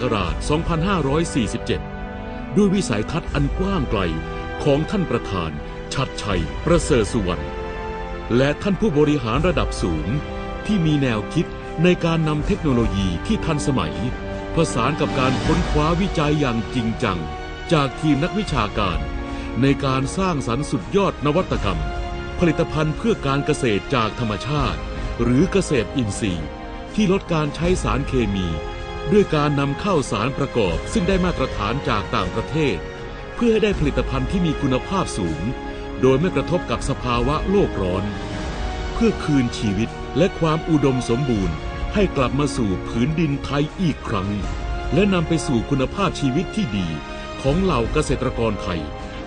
กราช 2547 ด้วยวิสัยทัศน์อันกว้างไกลของท่านประธานชัดชัย ประเสริฐสุวรรณ และท่านผู้บริหารระดับสูง ที่มีแนวคิดในการนำเทคโนโลยีที่ทันสมัย ผสานกับการค้นคว้าวิจัยอย่างจริงจัง จากทีมนักวิชาการ ในการสร้างสรรค์สุดยอดนวัตกรรม ผลิตภัณฑ์เพื่อการเกษตรจากธรรมชาติ หรือเกษตรอินทรีย์ ที่ลดการใช้สารเคมี ด้วยการนำเข้าสารประกอบ ซึ่งได้มาตรฐานจากต่างประเทศ เพื่อให้ได้ผลิตภัณฑ์ที่มีคุณภาพสูง โดยไม่กระทบกับสภาวะโลกร้อน เพื่อคืนชีวิตและความอุดมสมบูรณ์ ให้กลับมาสู่ผืนดินไทยอีกครั้ง และนำไปสู่คุณภาพชีวิตที่ดีของเหล่าเกษตรกรไทย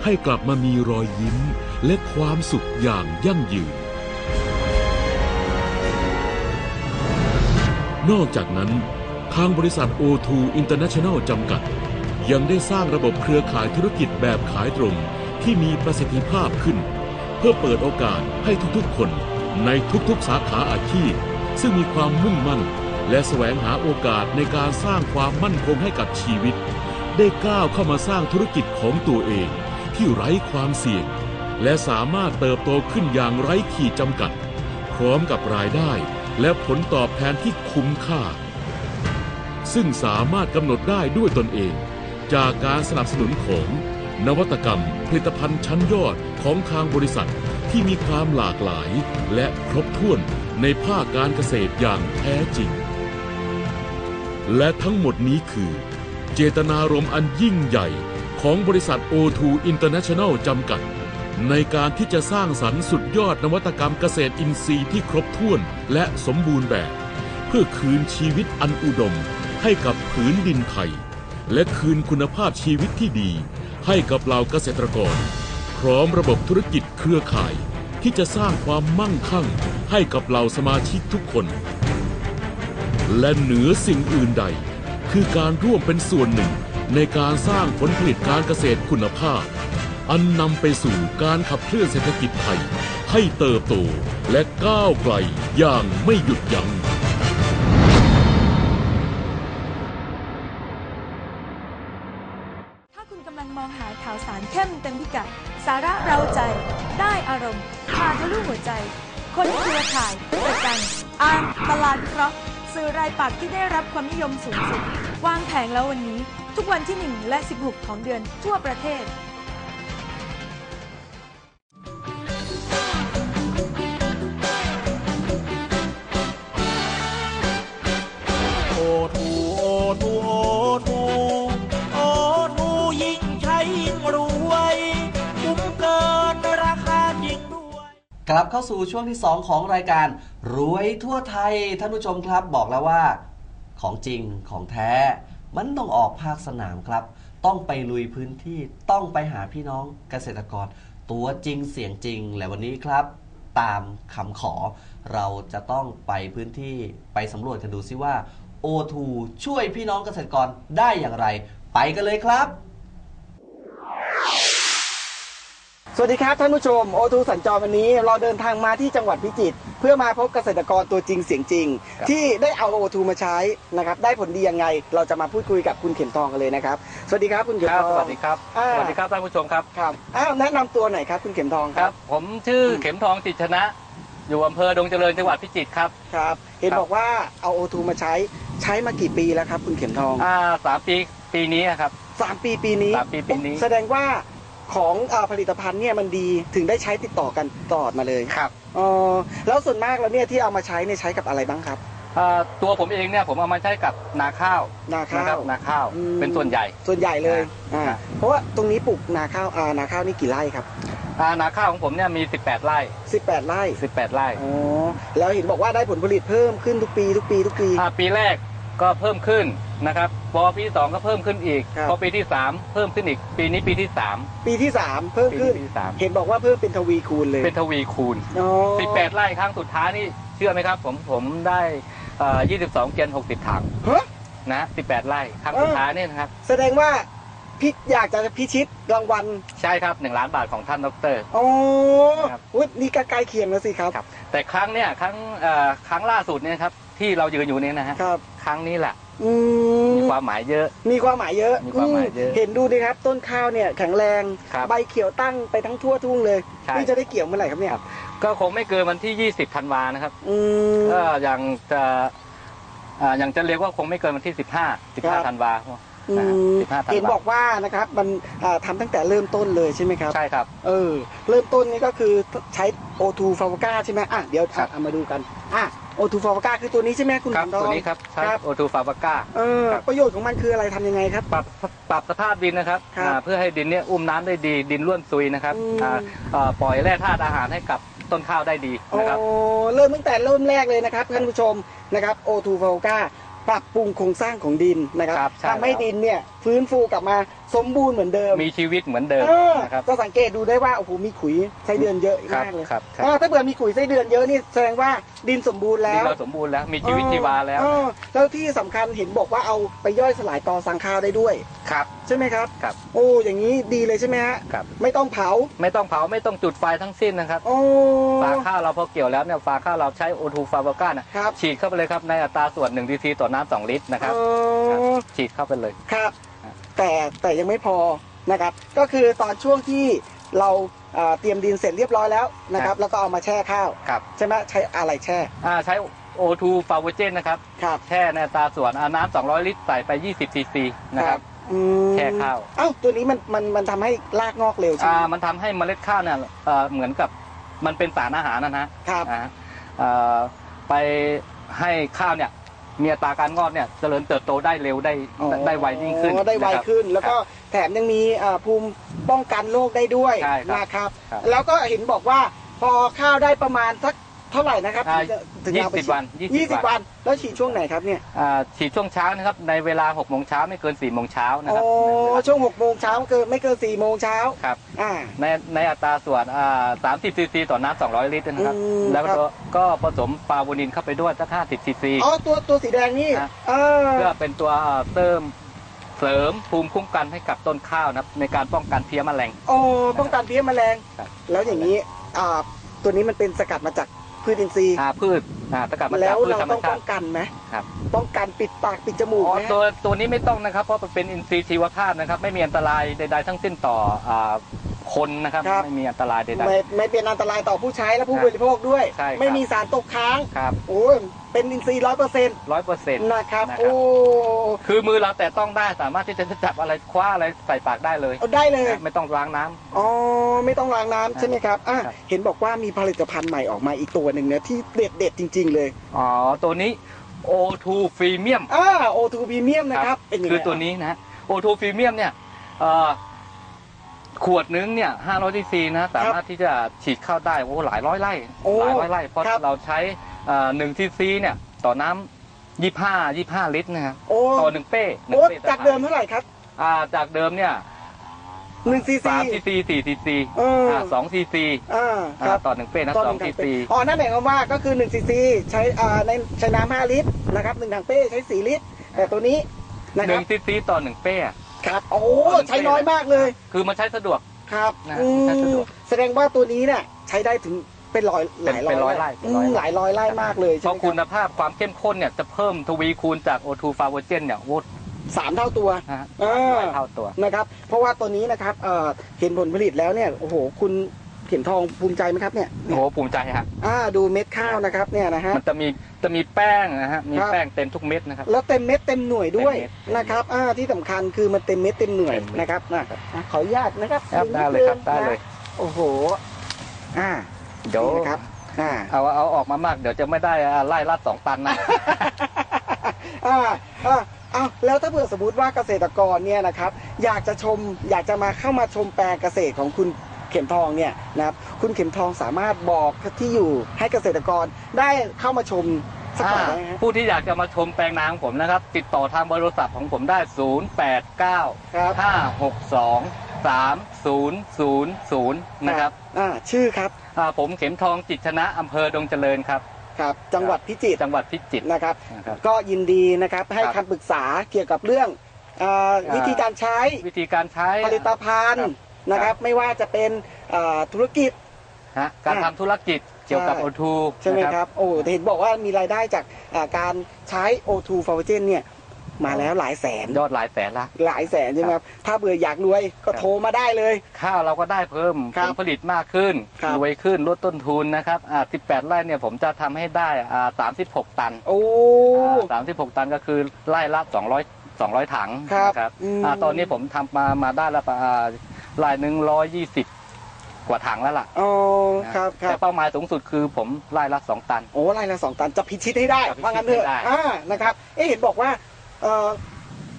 ให้กลับมามีรอยยิ้ม และความสุขอย่างยั่งยืน นอกจากนั้น ทางบริษัท O2 International จำกัด ยังได้สร้างระบบเครือข่ายธุรกิจแบบขายตรงที่มีประสิทธิภาพขึ้น เพื่อเปิดโอกาสให้ทุกๆ คน ในทุกๆ สาขาอาชีพ ซึ่งมีความมุ่งมั่น และแสวงหาโอกาสในการสร้างความมั่นคงให้กับชีวิต ได้ก้าวเข้ามาสร้างธุรกิจของตัวเอง ที่ไร้ความเสี่ยง และสามารถเติบโตขึ้นอย่างไร้ขีดจำกัด พร้อมกับรายได้และผลตอบแทนที่คุ้มค่า ซึ่งสามารถกำหนดได้ด้วยตนเอง จากการสนับสนุนของนวัตกรรม ผลิตภัณฑ์ชั้นยอดของทางบริษัทที่มีความหลากหลาย และครบถ้วนในภาคการเกษตรอย่างแท้จริง และทั้งหมดนี้คือ เจตนารมณ์อันยิ่งใหญ่ของบริษัท O2 International จำกัด ในการที่จะสร้างสรรค์สุดยอดนวัตกรรมเกษตรอินทรีย์ที่ครบถ้วนและสมบูรณ์แบบ เพื่อคืนชีวิตอันอุดม ให้กับผืนดินไทย และคืนคุณภาพชีวิตที่ดี ให้กับเหล่าเกษตรกร พร้อมระบบธุรกิจเครือข่าย ที่จะสร้างความมั่งคั่ง ให้กับเหล่าสมาชิกทุกคน และเหนือสิ่งอื่นใด คือการร่วมเป็นส่วนหนึ่งในการสร้างผลผลิตการเกษตรคุณภาพ อันนำไปสู่การขับเคลื่อนเศรษฐกิจไทย ให้เติบโตและก้าวไกลอย่างไม่หยุดยัง้ง คนเครือข่ายประกันอ่านตลาดวิเคราะห์สื่อรายปักที่ได้รับความนิยมสูงสุด วางแผงแล้ววันนี้ ทุกวันที่ 1 และ 16 ของเดือนทั่วประเทศ กลับเข้าสู่ช่วงที่ 2 ของรายการ รวยทั่วไทยท่านผู้ชมครับบอกแล้วว่า ของจริงของแท้ มันต้องออกภาคสนามครับ ต้องไปลุยพื้นที่ต้องไปหาพี่น้องเกษตรกร ตัวจริงเสียงจริง และวันนี้ครับ ตามคำขอ เราจะต้องไปพื้นที่ไปสำรวจกันดูซิว่า O2 ช่วยพี่น้องเกษตรกรได้อย่างไร ไปกันเลยครับ วัสดีครับท่านผู้ชมโอทูสัญจรวันนี้เราเดินทางมาที่จังหวัดพิจิตรเพื่อมาพบเกษตรกรตัวจริงเสียงจริง ที่ได้เอาโอทูมาใช้นะครับได้ผลดียังไง เราจะมาพูดคุยกับคุณเข็มทองกันเลยนะครับสวัสดีครับคุณเข็มครัทบองสวัสดีครับอ่าสวัสดีครับท่านผู้ชมครับครับอ้าวแนะนำตัวหน่อยครับคุณเข็มทองครับ ผมชื่อเข็มทองจิตรชนะ อยู่อำเภอดงเจริญจังหวัดพิจิตรครับครับเห็นครับบอกว่าเอาโอทูมาใช้ใช้มากี่ปีแล้วครับ คุณเข็มทองอ่าสามปีปีนี้ครับสามปีปีนี้สามปีปีนี้ แสดงว่า ของอาผลิตภัณฑ์เนี่ยมันดีถึงได้ใช้ติดต่อกันตลอดมาเลยครับอ๋อแล้วส่วนมากแล้วเนี่ยที่เอามาใช้เนี่ยใช้กับอะไรบ้างครับอ่าตัวผมเองเนี่ยผมเอามาใช้กับนาข้าวนาข้าวนะครับนาข้าวอืม เป็นส่วนใหญ่ ส่วนใหญ่เลยอ่าอ่าเพราะว่าตรงนี้ปลูกนาข้าวอ่านาข้าวนี่กี่ไร่ครับอ่านาข้าวของผมเนี่ยมี 18 ไร่18 ไร่18 ไร่อ๋อแล้วเห็นบอกว่าได้ผลผลิตเพิ่มขึ้นทุกปีทุกปีทุกปี อ่าปีแรก ก็เพิ่มขึ้นนะครับพอปีที่สองก็เพิ่มขึ้นอีกครับ พอปีที่สามเพิ่มขึ้นอีก ปีนี้ปีที่สามปีที่3เพิ่มปีขึ้น นี้ปีที่สามเห็นบอกว่าเพิ่มเป็นทวีคูณเลยเป็นทวีคูณ อ๋อ18ไร่ครั้งสุดท้ายนี่เชื่อไหมครับ ผมผมได้เอ่อ22เจน60 ถังฮะนะ18ไร่ครั้งสุดท้ายนี่นะครับแสดงว่า พี่อยากจะพิชิตรางวัลใช่ครับ 1 ล้านบาทของท่านดรอ๋อครับ อุ๊ยนี่ก็ใกล้เคียงแล้วสิครับ ครับ แต่ครั้งเนี่ยครั้งเอ่อครั้งล่าสุดเนี่ยครับที่เรายืนอยู่เนี่ยนะฮะครับ ครั้งนี้แหละอืมมีความหมายเยอะ มีความหมายเยอะมีความหมายเยอะมเห็นดูดิครับ ต้นข้าวเนี่ยแข็งแรง ครับใบเขียวตั้งไปทั้งทั่วทุ่งเลย ใช่ นี่จะได้เกี่ยวเมื่อไหร่ครับเนี่ยก็คงไม่เกินวันที่ 20ธันวานะครับอืม ก็ยังจะอ่ายังจะเรียกว่าคงไม่เกินวันที่ 15 ครับ 15ธันวาอื นะฮะม15ธันเห็นบวาอกว่านะครับมันอ่าทำตั้งแต่เริ่มต้นเลยใช่ไหมครับ ใช่ครับ เออ เริ่มต้นนี่ก็คือใช้ O2 f a v o c a ใช่ไหมอะเดี๋ยวครับ เอามาดูกันอะ O2 f a v o c a คือตัวนี้ใช่ไหมคุณครับสมทอง ตัวนี้ครับใช้ครับ โอทูฟาบาก้า เออครับ ประโยชน์ของมันคืออะไรทำยังไงครับ ปรับปรับสภาพดินนะครับครับอ่าเพื่อให้ดินเนี่ยอุ้มน้ำได้ดีดินร่วนซุยนะครับอืม อ่าอ่าปล่อยแร่ธาตุอาหารให้กับต้นข้าวได้ดีโอ้นะครับ เริ่มตั้งแต่เริ่มแรกเลยนะครับท่านผู้ชมนะครับ O2 f a v o c a ปรับปรุงโครงสร้างของดินนะครับครับใช่ทำให้แล้ว ดินเนี่ยฟื้นฟูกลับมาสมบูรณ์เหมือนเดิมมีชีวิตเหมือนเดิมเออนะครับก็สังเกตดูได้ว่าโอ้โหมีขุยไส้เดือนเยอะครับมากเลยครับครับอ่าถ้าเผื่อมีขุยไส้เดือนเยอะนี่แสดงว่าดินสมบูรณ์ดิแล้นวเราสมบูรณ์แล้วมีชีวิตชีวาแล้วเออแล้วที่สำคัญเห็นบอกว่าเอาไปย่อยสลายต่อสังข้าวได้ด้วย ครับ ใช่ไหมครับ ครับ โอ้อย่างนี้ดีเลยใช่ไหมฮะครับ ไม่ต้องเผาไม่ต้องเผาไม่ต้องจุดไฟทั้งสิ้นนะครับ โอ้ฟางข้าวเราพอเกี่ยวแล้วเนี่ยฟางข้าวเราใช้โอทูฟาบาก้าเนี่ยครับ ฉีดเข้าไปเลยครับในอัตราส่วน1ดีซีต่อน้ำ2ลิตรนะครับ เอครับอฉีดเข้าไปเลย ครับครับ แต่แต่ยังไม่พอนะครับ ก็คือตอนช่วงที่เราเอ่อเตรียมดินเสร็จเรียบร้อยแล้วนะครับ แล้วก็เอามาแช่ข้าวครับใช่ไหมใช้อะไรแช่อ่าใช้โอทูฟาโวเจนนะครับครับแช่ในอัตราส่วนอ่าน้ำ200 ลิตรใส่ไป 20ซีซีนะครับอืมแช่ข้าวเอ้าตัวนี้มันมันมันทำให้รากงอกเร็วใช่อ่าไหมมันทำให้เมล็ดข้าวเนี่ยเอ่อเหมือนกับมันเป็นสารอาหารนะฮะครับอ่าเอ่อไปให้ข้าวเนี่ย มีอัตราการงอกเนี่ยเจริญเติบโตได้เร็วได้อ๋อได้ไวยิ่งขึ้นได้ไวนะครับ ขึ้น แล้วก็แถมยังมีอ่าภูมิป้องกันโรคได้ด้วยใช่ครับนะครับ ครับ แล้วก็เห็นบอกว่าพอข้าวได้ประมาณสัก เท่าไหร่นะครับอ่าถึงจะเอาไป20วันยี่20สิบวัน แล้วฉีดช่วงไหนครับเนี่ยอ่าฉีดช่วงเช้านะครับในเวลา6โมงเช้าไม่เกิน4โมงเช้านะคโอ้รับในเวลาช่วงหกโมงเช้าเกินไม่เกินสี่โมงเช้าครับอ่า ในในอัตราส่วนอ่า30ซีซีต่อน้ำ200 ลิตรนะครับ อืมแล้วครัก็บก็ผสมปลาโวนินเข้าไปด้วยสัก50ซีซี อ๋อตัวตัวสีแดงนี่นะ เออ เพื่อเป็นตัวอ่าเติมเสริมภูมิคุ้มกันให้กับต้นข้าวนะครับในการป้องกันเพี้ยแมลง โอ้ป้องกันเพี้ยแมลง ครับ แล้วอย่างนี้อ่าตัวนี้มันเป็นสกัดมาจาก พืชอินทรีย์อ่าพืชอ่าตะกับมาแล้จากวพืชเราธรรมต้องชาป้อติงกันไหมครับ ป้องกันปิดปากปิดจมูกอ๋อไหมตัวตัวนี้ไม่ต้องนะครับ เพราะมันเป็นอินทรีย์ชีวภาพนะครับ ไม่มีอันตรายใดๆทั้งสิ้นต่ออ่า คนนะครับ ครับ ไม่มีอันตรายใด ไม่ไม่เป็นอันตรายต่อผู้ใช้และผู้ครับบริโภคด้วย ใช่ครับ ไม่มีสารตกค้าง ๆครับโอ้ยเป็นอินทรีย์ร้อยเปอร์เซ็นต์ร้อยเปอร์เซ็นต์ นะครับ นะครับ โอ้คือมือเราแต่ต้องได้สามารถที่จะจับอะไรคว้าอะไรใส่ปากได้เลยเอาได้เลย นะไม่ต้องล้างน้ำ อ๋อ ไม่ต้องล้างน้ำใช่ไหมครับอะครับ เห็นบอกว่ามีผลิตภัณฑ์ใหม่ออกมาอีกตัวหนึ่งเนี่ยที่เด็ดเด็ดๆจริง ๆ เลยอ๋อตัวนี้ O2 Premium อ่าโอทูพรีเมียมนะครับ เป็นยังไงคือตัวนี้นะ O2 Premium เนี่ยเอ่อ ขวดนึงเนี่ย500ซีซีนะสามารถที่จะฉีดเข้าได้โอ้หลายร้อยไร่โอ้หลายร้อยไร่เพราะครับ เราใช้หนึ่งซีซีเนี่ยต่อน้ำยี่ห้ายี่ห้าลิตรนะครับโอ้ต่อหนึ่งเป้หนึ่โอ้งเป้จากเดิมเท่าไหร่ครับอ่าจากเดิมเนี่ยหนึ่งซีซี สามซีซีสี่ซีซีเอออ่าสองซีซีอ่าครับต่อหนึ่งเป้นะต้นสหองนึ่งซีถังเป้ซี อ๋อนั่นหมายความว่าก็คือ1ซีซีใช้อ่าในใช้น้ำ5ลิตรนะครับหนึ่งถังเป้ใช้ 4 ลิตร แต่ตัวนี้นะหครันึ่บงซีซีต่อหนึ่งเป้อะ ครับโอ้ใช้น้อยมากเลยคือมันใช้สะดวก ครับนะอืใช้สะดมวก แสดงว่าตัวนี้เนี่ยใช้ได้ถึงเป็นร้อยหเป็นลายร้เป็นร้ออยยไร่อืเป็นร้อยมไร่ หลายร้อยไร่มากเลยเพใช่ไหมราะคคุรับณภาพความเข้มข้นเนี่ยจะเพิ่มทวีคูณจาก O2 f a v o g e n เนี่ยโอ้สามเท่าตัว นะฮะเออ หลายเท่าตัว นะครับ เพราะว่าตัวนี้นะครับเอ่อเห็นผลผลิตแล้วเนี่ยโอ้โหคุณ เข็มทองภูมิใจไหมครับเนี่ยโอ้โหภูมิใจฮะอ่าดูเม็ดข้าวนะครับเนี่ยนะฮะมันจะมีจะมีแป้งนะฮะมีครับแป้งเต็มทุกเม็ดนะครับแล้วเต็มเม็ดเต็มหน่วยด้วยเต็มเม็ดนะครับอ่าที่สำคัญคือมันเต็มเม็ดเต็มหน่วยเต็มเม็ดนะครับนะอะขออนุญาตนะครับครับได้เลยครับได้เลยนะโอ้โหอ่าเดี๋ยวนี่นะครับอ่าเอาเอาออกมามากเดี๋ยวจะไม่ได้อ่าไล่ลัดสองตันนะอ่าอ่าเอาแล้วถ้าเผื่อสมมติว่าเกษตรกรเนี่ยนะครับ อยากจะชมอยากจะมาเข้ามาชมแปลงเกษตรของคุณ เข็มทองเนี่ยนะครับคุณเข็มทองสามารถบอกที่อยู่ให้เกษตรกรได้เข้ามาชมสักหน่อยได้ไหมฮะผู้ที่อยากจะมาชมแปลงนาของผมนะครับ ติดต่อทางเบอร์โทรศัพท์ของผมได้ 0 8 9 ครับ5 6 2 3 0 0 0 นะครับอ่าชื่อครับอ่าผมเข็มทองจิตรชนะอำเภอดงเจริญครับ ครับ จังหวัดพิจิตรจังหวัดพิจิตรนะครับ นะครับ ก็ยินดีนะครับให้ครับคำปรึกษาเกี่ยวกับเรื่องอ่าอ่าวิธีการใช้วิธีการใช้ผลิตภัณฑ์ครับ นะครับ ไม่ว่าจะเป็นอ่าธุรกิจ ฮะการอ่าทำธุรกิจเกี่ยวกับ ใช่โอทูใช่ไหมครับ โอ้แต่เห็นบอกว่ามีรายได้จากอ่าการใช้ O2 f o r g e n เนี่ยมาแล้วหลายแสน ยอดหลายแสนละ หลายแสนใช่ไหมครับ ถ้าเบื่ออยากรวยก็ครับ โทรมาได้เลย ข้าวเราก็ได้เพิ่มครัผบลผลิตมากขึ้นครับ รวยขึ้นลดต้นทุนนะครับอ่า18 ไร่เนี่ยผมจะทำให้ได้อ่า36 ตันโอ้สามสิบหกตันก็คือไร่ละสองร้อยสองร้อยถังครับนะครับอืม อ่าตอนนี้ผมทำมามาได้ละประอ่า ไร่หนึ่งร้อยยี่สิบกว่าถังแล้วล่ะอ๋อครับครัแต่บเป้าหมายสูงสุดคือผมไร่ละสองตัน โอ้ไร่ละสองตันจะพิชิตให้ได้จะพิชิตว่างั้นเถอะให้ได้ อ่านะครับ เอ๊ะเห็นบอกว่าเอ่อ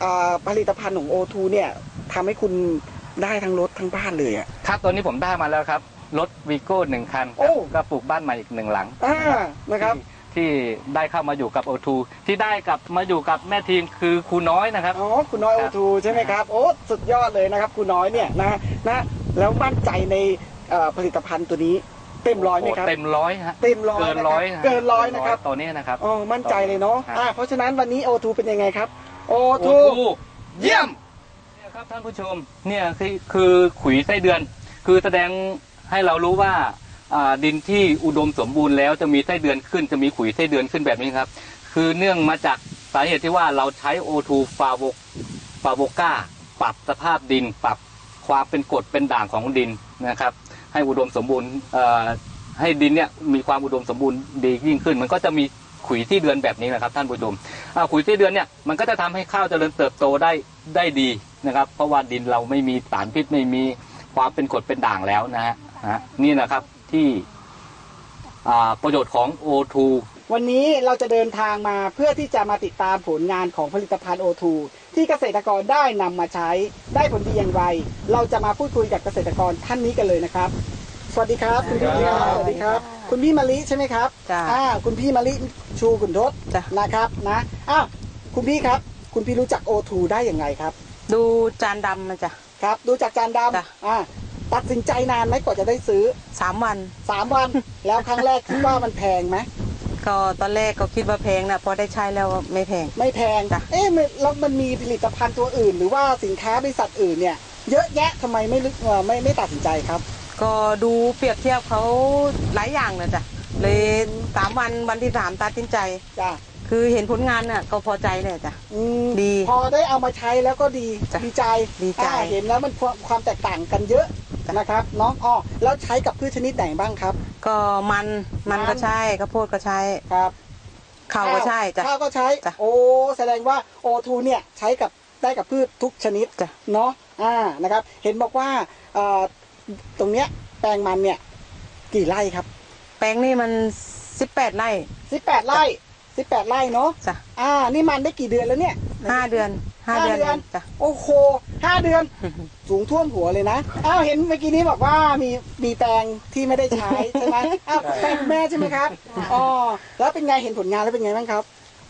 อ่าผลิตภัณฑ์ของโอทูเนี่ยทำให้คุณได้ทั้งรถทั้งบ้านเลยอะ ครับตอนนี้ผมได้มาแล้วครับ รถวีโก้หนึ่งคันโอ้ ก็ปลูกบ้านใหม่อีกหนึ่งหลังอ่านะครับ ที่ ที่ได้เข้ามาอยู่กับโอทูที่ได้กลับมาอยู่กับแม่ทีมคือครูน้อยนะครับ อ๋อคุณน้อยคโอรับทูใช่ไหมครับโอ้สุดยอดเลยนะครับคุณน้อยเนี่ยนะนะแล้วมั่นใจในเอ่อผลิตภัณฑ์ตัวนี้เต็มร้อยไหมครับ โเต็มร้อยฮะเต็มร้อยเกินนะคร้รัอบยฮะเกินร้อยนะครับตอนนี้นะครับ อ๋อมั่นใจเลยเนาะครับ อ่าเพราะฉะนั้นวันนี้โอทูเป็นยังไงครับโอโอทูทูเยี่ยม เนี่ยครับท่านผู้ชมเนี่ยคือคือขุยไส้เดือน คือแสดงให้เรารู้ว่าอ่า ดินที่อุดมสมบูรณ์แล้วจะมีไส้เดือนขึ้น จะมีขุยไส้เดือนขึ้นแบบนี้ครับ คือเนื่องมาจากสาเหตุที่ว่าเราใช้โอทูฟาโวฟาโวก้าปรับสภาพดิน ปรับความเป็นกรดเป็นด่างของดินนะครับ ให้อุดมสมบูรณ์ให้ดินเนี่ยมีความอุดมสมบูรณ์ดียิ่งขึ้น มันก็จะมีขุยที่เดือนแบบนี้นะครับ ท่านผู้ชมขุยที่เดือนเนี่ยมันก็จะทำให้ข้าวเจริญเติบโตได้ได้ดีนะครับ เพราะว่าดินเราไม่มีสารพิษไม่มีความเป็นกรดเป็นด่างแล้วนะฮะนี่นะครับ ที่อ่าประโยชน์ของ O2 วันนี้เราจะเดินทางมาเพื่อที่จะมาติดตามผลงานของผลิตภัณฑ์โอทูที่เกษตรกรได้นำมาใช้ได้ผลดีอย่างไร เราจะมาพูดคุยกับเกษตรกรท่านนี้กันเลยนะครับ สวัสดีครับ คุณพี่ครับสวัสดีครับ คุณพี่มะลิใช่ไหมครับจ้ะอ่าคุณพี่มะลิชูขุนทศจ้ะ นะครับนะอ้าวคุณพี่ครับ คุณพี่รู้จักโอทูได้อย่างไรครับ ดูจานดำมาจ้ะ ครับ ดูจากจานดจ้ะำอ่า ตัดสินใจนานไหมกว่าจะได้ซื้อสามวัน สามวัน แล้วครั้งแรกคิดว่ามันแพงไหมก็ตอนแรกก็คิดว่าแพงนะพอได้ใช้แล้วไม่แพง ไม่แพงจ้ะ เอ๊ะมันแล้วมันมีผลิตภัณฑ์ตัวอื่น หรือว่าสินค้าบริษัทอื่นเนี่ย เยอะแยะทำไมไม่ลึกเอ่อไม่ไม่ตัดสินใจครับ ก็ดูเปรียบเทียบเขาหลายอย่างเลยจ้ะเลยสามวันวันที่สามตัดสินใจ จ้ะ คือเห็นผลงานน่ะก็พอใจเลยจ้ะ อืมดีพอได้เอามาใช้แล้วก็ดีจ้ะดีใจดีใจ อ่าเห็นแล้วมันความความแตกต่างกันเยอะจ้ะ นะครับเนาะอ๋อแล้วใช้กับพืชชนิดไหนบ้างครับ ก็มันมันมันก็ใช่ข้าวโพดก็ใช่ครับข้าวก็ใช่จ้ะข้าวก็ใช้จ้ะโอ้แสดงว่าโอทูเนี่ยใช้กับได้กับพืชทุกชนิดจ้ะเนาะอ่านะครับ เห็นบอกว่าเอ่อตรงเนี้ยแปลงมันเนี่ยกี่ไร่ครับ แปลงนี่มันสิบแปดไร่สิบแปดไร่สิบแปดไร่เนาะจ้ะอ่านี่มันได้กี่เดือนแล้วเนี่ย ห้าเดือนห้าห้าเดือนเดือนจ้ะโอ้โหห้าเดือน สูงท่วมหัวเลยนะอ้าวเห็นเมื่อกี้นี้บอกว่ามีมีแปลงที่ไม่ได้ใช้ใช่ไหมอ้าวแปลงคุณแม่ใช่ไหมครับอ๋อแล้วเป็นไงเห็นผลงานแล้วเป็นไงบ้างครับ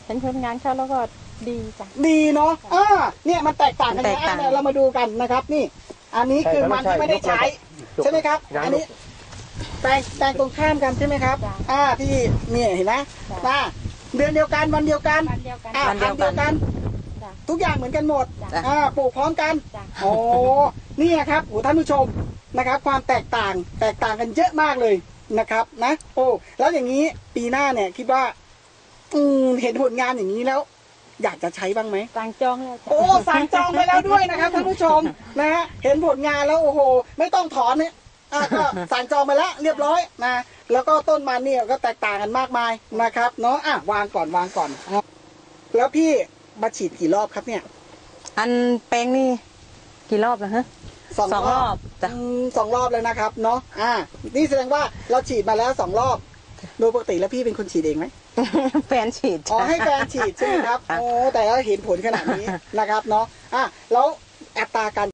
เห็นผลงานเขาแล้วก็ดีจ้ะดีเนาะอ่าเนี่ยมันแตกต่างกันแตนะกต่างอะเรามาดูกันนะครับนี่ อันนี้คือมันที่ไม่ได้ใช้ ใช่ไหมครับ อันนี้แปลงแปลงตรงข้ามกันใช่ไหมครับจ้ะอ่าที่นี่เห็นไหมจ้ะอ่าเดือนเดียวกันวันเดียวกันวันเดียวกันอ่าวันเดีพันยวเดีกัยนวกันจ้ะ ทุกอย่างเหมือนกันหมดจ้ะ อ่าปลูกพร้อมกันจ้ะ โอ้นี่ครับโอ้ท่านผู้ชมนะครับ ความแตกต่างแตกต่างกันเยอะมากเลยนะครับ นะ โอ้แล้วอย่างนี้ปีหน้าเนี่ยคิดว่า อืมเห็นผลงานอย่างนี้แล้ว อยากจะใช้บ้างไหม สั่งจองแล้วจ้ะ โอ้สั่งจองไปแล้วด้วยนะครับท่านผู้ชมนะฮะเห็นผลงานแล้วโอ้โห ไม่ต้องถอนเนี่ยอะก็สั่งจองไปแล้วเรียบร้อยนะแล้วก็ต้นมันเนี่ยก็แตกต่างกันมากมายนะครับเนาะอะวางก่อนวางก่อนครับแล้วพี่ มาฉีดกี่รอบครับเนี่ย อันแปลงนี่กี่รอบแล้วฮะสองสองรรออบบจ้ะอืมสองรอบแล้วนะครับเนาะอ่า นี่แสดงว่าเราฉีดมาแล้วสองรอบ โดยปกติแล้วพี่เป็นคนฉีดเองไหมแฟนฉีดอ๋อจ้ะให้แฟนฉีดใช่ไหมครับค่ะโอ้แต่เราเห็นผลขนาดนี้นะครับเนาะอะแล้วอัตราการ